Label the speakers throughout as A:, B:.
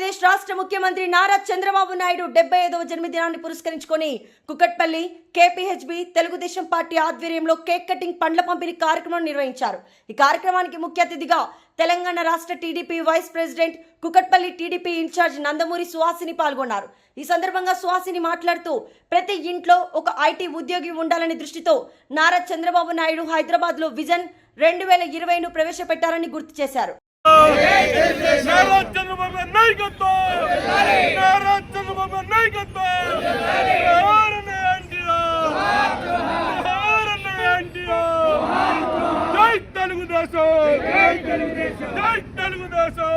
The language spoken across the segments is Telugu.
A: రాష్ట్ర ముఖ్యమంత్రి నారా చంద్రబాబు నాయుడు డెబ్బై ఐదవ జన్మదినాన్ని పురస్కరించుకొని కుకట్పల్లి కేపీహెచ్బి తెలుగుదేశం పార్టీ ఆధ్వర్యంలో కేక్ కటింగ్ పండ్ల పంపిణీ కార్యక్రమం నిర్వహించారు. ఈ కార్యక్రమానికి ముఖ్య అతిథిగా తెలంగాణ రాష్ట్ర TDP vice president Kukatpally TDP incharge Nandamuri Suhasini పాల్గొన్నారు. ఈ సందర్భంగా సుహాసిని మాట్లాడుతూ ప్రతి ఇంట్లో ఒక ఐటీ ఉద్యోగి ఉండాలనే దృష్టితో నారా చంద్రబాబు నాయుడు హైదరాబాద్లో విజన్ రెండు వేల ఇరవైను ప్రవేశపెట్టారని గుర్తు చేశారు
B: నారా చంద్రబాబు నాయకత్వం నారా చంద్రబాబు నాయకత్వం ఎవరన్నా ఎన్టీఆర్ ఎవరన్నా ఎన్టీఆర్ జై తెలుగుదేశం! జై తెలుగుదేశం!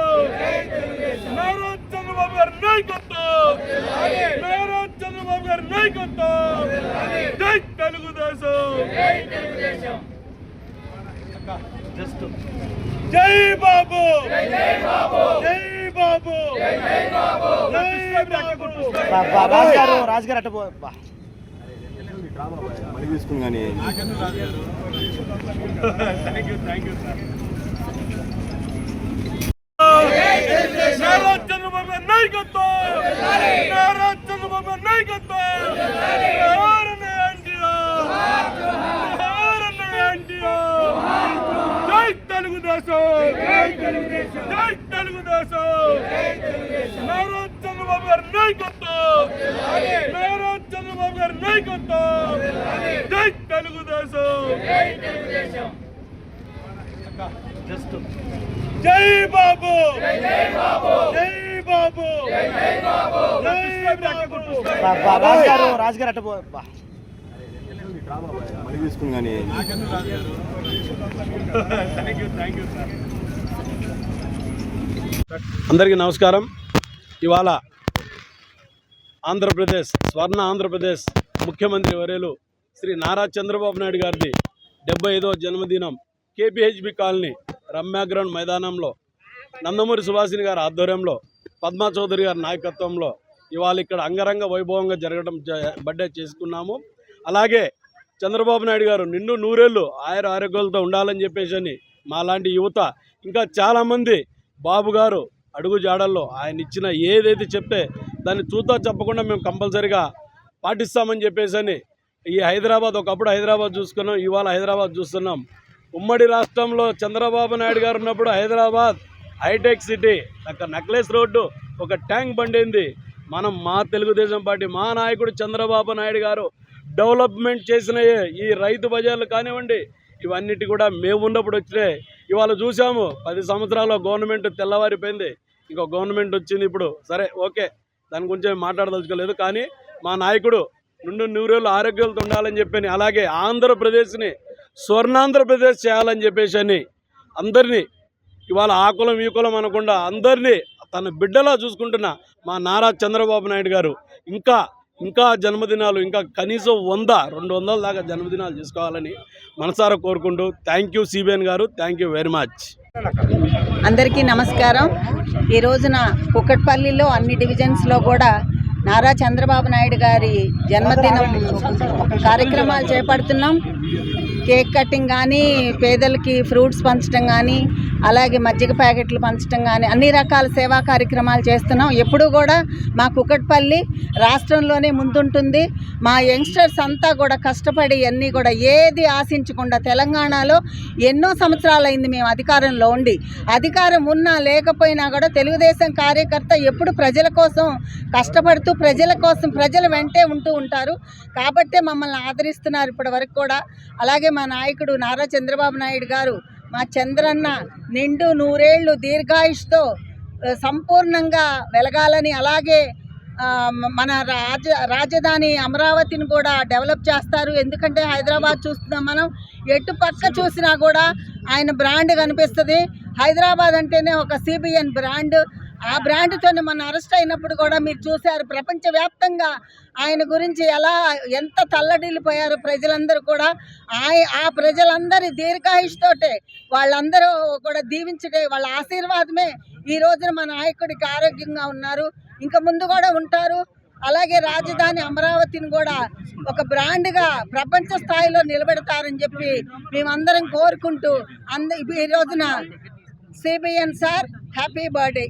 B: నారా చంద్రబాబు గారి నాయకత్వం! నారా చంద్రబాబు గారి నాయకత్వం! జై తెలుగుదేశం! జస్ట్ జై బాబు! జై బాబు! జై బాబు! జై బాబు! జై బాబు!
C: రాజుగారు రాజుగారు అట్ట బా.
D: మళ్ళీ తీసుకుని కానీ.
B: Thank you thank you sir Nara Chandrababu నాయకత్వం నారా చంద్రబాబు నాయకత్వం జై తెలుగుదేశం జై తెలుగుదేశం నారా చంద్రబాబు గారి నాయకత్వం నారా చంద్రబాబు గారి నాయకత్వం జై తెలుగుదేశం జస్ట్ జై బాబు! జై బాబు! జై బాబు! జై బాబు జై బాబు!
C: బా- బా- రాజుగారు రాజుగారు అట్ట.
D: మళ్ళీ తీసుకుని కానీ
E: అందరికీ నమస్కారం. ఇవాళ ఆంధ్రప్రదేశ్ స్వర్ణ ఆంధ్రప్రదేశ్ ముఖ్యమంత్రి వర్యులు శ్రీ నారా చంద్రబాబు నాయుడు గారిది డెబ్బై ఐదవ జన్మదినం కేపీహెచ్బి కాలనీ రమ్యాగ్రౌండ్ మైదానంలో నందమూరి సుభాషిణి గారి ఆధ్వర్యంలో పద్మా చౌదరి గారి నాయకత్వంలో ఇవాళ ఇక్కడ అంగరంగ వైభవంగా జరగడం జ- బర్త్డే చేసుకున్నాము. అలాగే చంద్రబాబు నాయుడు గారు నిండు నూరేళ్ళు ఆయుర ఆరోగ్యాలతో ఉండాలని చెప్పేసి అని మాలాంటి యువత ఇంకా చాలామంది బాబు గారు అడుగు జాడల్లో ఆయన ఇచ్చిన ఏదైతే చెప్తే దాన్ని చూద్దా చెప్పకుండా మేము కంపల్సరిగా పాటిస్తామని చెప్పేసి అని ఈ హైదరాబాద్ ఒకప్పుడు హైదరాబాద్ చూసుకున్నాం ఇవాళ హైదరాబాద్ చూస్తున్నాం. ఉమ్మడి రాష్ట్రంలో చంద్రబాబు నాయుడు గారు ఉన్నప్పుడు హైదరాబాద్ హైటెక్ సిటీ అక్కడ నెక్లెస్ రోడ్డు ఒక ట్యాంక్ బండింది. మనం మా తెలుగుదేశం పార్టీ మా నాయకుడు చంద్రబాబు నాయుడు గారు డెవలప్మెంట్ చేసిన ఈ రైతు బజార్లు కానివ్వండి ఇవన్నిటి కూడా మేము ఉన్నప్పుడు వచ్చినాయి. ఇవాళ చూసాము పది సంవత్సరాల గవర్నమెంట్ తెల్లవారిపోయింది. ఇంకో గవర్నమెంట్ వచ్చింది ఇప్పుడు. సరే ఓకే దాని గురించి మాట్లాడదలుచుకోలేదు. కానీ మా నాయకుడు నుండి నూరేళ్ళు ఆరోగ్యాలతో ఉండాలని చెప్పని అలాగే ఆంధ్రప్రదేశ్ని స్వర్ణాంధ్రప్రదేశ్ చేయాలని చెప్పేసి అని అందరినీ ఇవాళ ఆ కులం ఈ కులం అనకుండా అందరినీ తన బిడ్డలా చూసుకుంటున్న మా నారా చంద్రబాబు నాయుడు గారు ఇంకా ఇంకా జన్మదినాలు ఇంకా కనీసం వంద రెండు వందల దాకా జన్మదినాలు చేసుకోవాలని మనసారా కోరుకుంటూ thank you CBN garu thank you very much
F: అందరికీ నమస్కారం. ఈ రోజున కుక్కట్పల్లిలో అన్ని డివిజన్స్లో కూడా నారా చంద్రబాబు నాయుడు గారి జన్మదినం కార్యక్రమాలు చేపడుతున్నాం. కేక్ కటింగ్ కానీ పేదలకి ఫ్రూట్స్ పంచడం కానీ అలాగే మజ్జిగ ప్యాకెట్లు పంచడం కానీ అన్ని రకాల సేవా కార్యక్రమాలు చేస్తున్నాం. ఎప్పుడూ కూడా మా కుక్కట్పల్లి రాష్ట్రంలోనే ముందుంటుంది. మా యంగ్స్టర్స్ అంతా కూడా కష్టపడి అన్నీ కూడా ఏది ఆశించకుండా తెలంగాణలో ఎన్నో సంవత్సరాలైంది మేము అధికారంలో ఉండి. అధికారం ఉన్నా లేకపోయినా కూడా తెలుగుదేశం కార్యకర్త ఎప్పుడు ప్రజల కోసం కష్టపడుతూ ప్రజల కోసం ప్రజల వెంటే ఉంటూ ఉంటారు. కాబట్టే మమ్మల్ని ఆదరిస్తున్నారు ఇప్పటి వరకు కూడా. అలాగే మా నాయకుడు నారా చంద్రబాబు నాయుడు గారు మా చంద్రన్న నిండు నూరేళ్ళు దీర్ఘాయుష్తో సంపూర్ణంగా వెలగాలని అలాగే మన రాజ రాజధాని అమరావతిని కూడా డెవలప్ చేస్తారు. ఎందుకంటే హైదరాబాద్ చూస్తున్నాం మనం. ఎటు పక్క చూసినా కూడా ఆయన బ్రాండ్ కనిపిస్తుంది. హైదరాబాద్ అంటేనే ఒక సిబిఎన్ బ్రాండ్. ఆ బ్రాండ్తోనే మన అరెస్ట్ అయినప్పుడు కూడా మీరు చూశారు ప్రపంచవ్యాప్తంగా ఆయన గురించి ఎలా ఎంత తల్లడిల్లిపోయారు ప్రజలందరూ కూడా. ఆయ ఆ ప్రజలందరి దీర్ఘాయుష్తోటే వాళ్ళందరూ కూడా దీవించడే వాళ్ళ ఆశీర్వాదమే ఈ రోజున మన నాయకుడికి ఆరోగ్యంగా ఉన్నారు. ఇంకా ముందు కూడా ఉంటారు. అలాగే రాజధాని అమరావతిని కూడా ఒక బ్రాండ్గా ప్రపంచ స్థాయిలో నిలబెడతారని చెప్పి మేమందరం కోరుకుంటూ అంద ఈ రోజున సిబిఎన్ సార్ హ్యాపీ బర్త్డే.